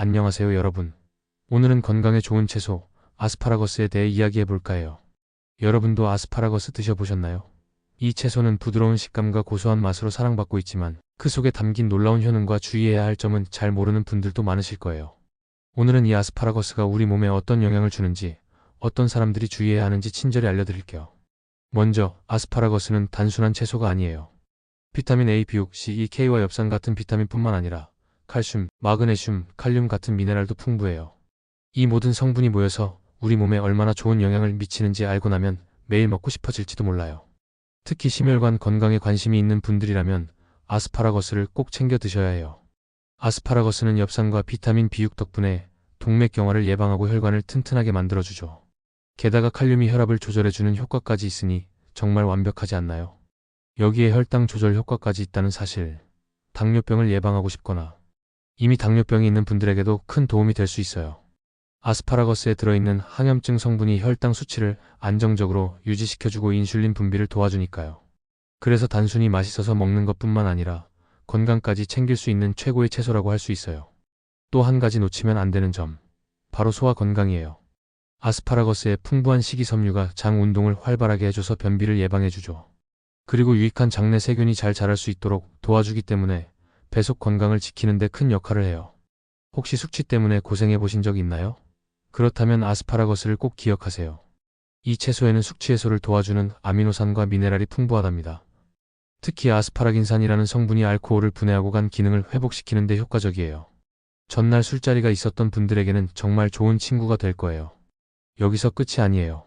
안녕하세요 여러분. 오늘은 건강에 좋은 채소, 아스파라거스에 대해 이야기해 볼까 해요. 여러분도 아스파라거스 드셔보셨나요? 이 채소는 부드러운 식감과 고소한 맛으로 사랑받고 있지만 그 속에 담긴 놀라운 효능과 주의해야 할 점은 잘 모르는 분들도 많으실 거예요. 오늘은 이 아스파라거스가 우리 몸에 어떤 영향을 주는지, 어떤 사람들이 주의해야 하는지 친절히 알려드릴게요. 먼저, 아스파라거스는 단순한 채소가 아니에요. 비타민 A, B6, C, E, K와 엽산 같은 비타민뿐만 아니라 칼슘, 마그네슘, 칼륨 같은 미네랄도 풍부해요. 이 모든 성분이 모여서 우리 몸에 얼마나 좋은 영향을 미치는지 알고 나면 매일 먹고 싶어질지도 몰라요. 특히 심혈관 건강에 관심이 있는 분들이라면 아스파라거스를 꼭 챙겨 드셔야 해요. 아스파라거스는 엽산과 비타민 B6 덕분에 동맥경화를 예방하고 혈관을 튼튼하게 만들어주죠. 게다가 칼륨이 혈압을 조절해주는 효과까지 있으니 정말 완벽하지 않나요? 여기에 혈당 조절 효과까지 있다는 사실. 당뇨병을 예방하고 싶거나 이미 당뇨병이 있는 분들에게도 큰 도움이 될 수 있어요. 아스파라거스에 들어있는 항염증 성분이 혈당 수치를 안정적으로 유지시켜주고 인슐린 분비를 도와주니까요. 그래서 단순히 맛있어서 먹는 것뿐만 아니라 건강까지 챙길 수 있는 최고의 채소라고 할 수 있어요. 또 한 가지 놓치면 안 되는 점. 바로 소화 건강이에요. 아스파라거스의 풍부한 식이섬유가 장 운동을 활발하게 해줘서 변비를 예방해주죠. 그리고 유익한 장내 세균이 잘 자랄 수 있도록 도와주기 때문에 배속 건강을 지키는 데 큰 역할을 해요. 혹시 숙취 때문에 고생해 보신 적 있나요? 그렇다면 아스파라거스를 꼭 기억하세요. 이 채소에는 숙취 해소를 도와주는 아미노산과 미네랄이 풍부하답니다. 특히 아스파라긴산이라는 성분이 알코올을 분해하고 간 기능을 회복시키는 데 효과적이에요. 전날 술자리가 있었던 분들에게는 정말 좋은 친구가 될 거예요. 여기서 끝이 아니에요.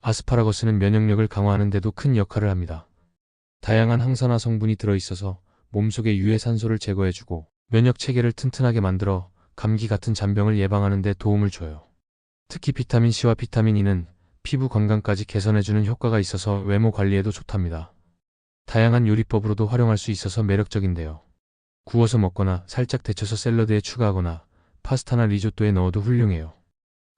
아스파라거스는 면역력을 강화하는 데도 큰 역할을 합니다. 다양한 항산화 성분이 들어있어서 몸속의 유해 산소를 제거해주고 면역 체계를 튼튼하게 만들어 감기 같은 잔병을 예방하는 데 도움을 줘요. 특히 비타민 C와 비타민 E는 피부 건강까지 개선해주는 효과가 있어서 외모 관리에도 좋답니다. 다양한 요리법으로도 활용할 수 있어서 매력적인데요. 구워서 먹거나 살짝 데쳐서 샐러드에 추가하거나 파스타나 리조또에 넣어도 훌륭해요.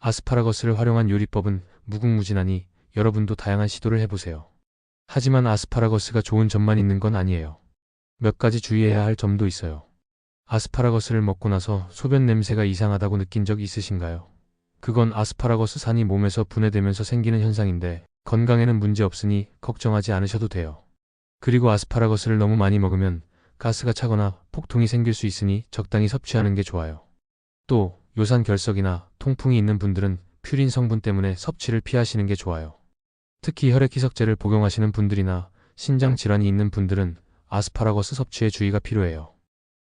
아스파라거스를 활용한 요리법은 무궁무진하니 여러분도 다양한 시도를 해보세요. 하지만 아스파라거스가 좋은 점만 있는 건 아니에요. 몇 가지 주의해야 할 점도 있어요. 아스파라거스를 먹고 나서 소변 냄새가 이상하다고 느낀 적 있으신가요? 그건 아스파라거스 산이 몸에서 분해되면서 생기는 현상인데 건강에는 문제 없으니 걱정하지 않으셔도 돼요. 그리고 아스파라거스를 너무 많이 먹으면 가스가 차거나 폭통이 생길 수 있으니 적당히 섭취하는 게 좋아요. 또 요산 결석이나 통풍이 있는 분들은 퓨린 성분 때문에 섭취를 피하시는 게 좋아요. 특히 혈액 희석제를 복용하시는 분들이나 신장 질환이 있는 분들은 아스파라거스 섭취에 주의가 필요해요.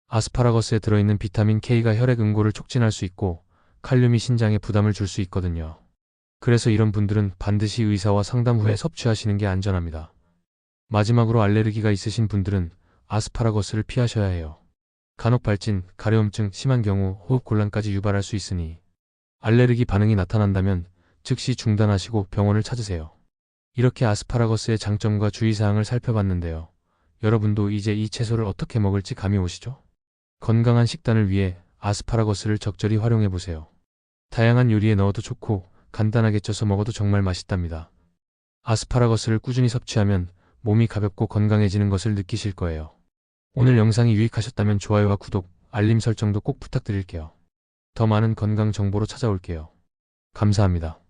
아스파라거스에 들어있는 비타민 K가 혈액 응고를 촉진할 수 있고 칼륨이 신장에 부담을 줄 수 있거든요. 그래서 이런 분들은 반드시 의사와 상담 후에 섭취하시는 게 안전합니다. 마지막으로 알레르기가 있으신 분들은 아스파라거스를 피하셔야 해요. 간혹 발진, 가려움증, 심한 경우 호흡 곤란까지 유발할 수 있으니 알레르기 반응이 나타난다면 즉시 중단하시고 병원을 찾으세요. 이렇게 아스파라거스의 장점과 주의사항을 살펴봤는데요. 여러분도 이제 이 채소를 어떻게 먹을지 감이 오시죠? 건강한 식단을 위해 아스파라거스를 적절히 활용해 보세요. 다양한 요리에 넣어도 좋고 간단하게 쪄서 먹어도 정말 맛있답니다. 아스파라거스를 꾸준히 섭취하면 몸이 가볍고 건강해지는 것을 느끼실 거예요. 오늘 영상이 유익하셨다면 좋아요와 구독, 알림 설정도 꼭 부탁드릴게요. 더 많은 건강 정보로 찾아올게요. 감사합니다.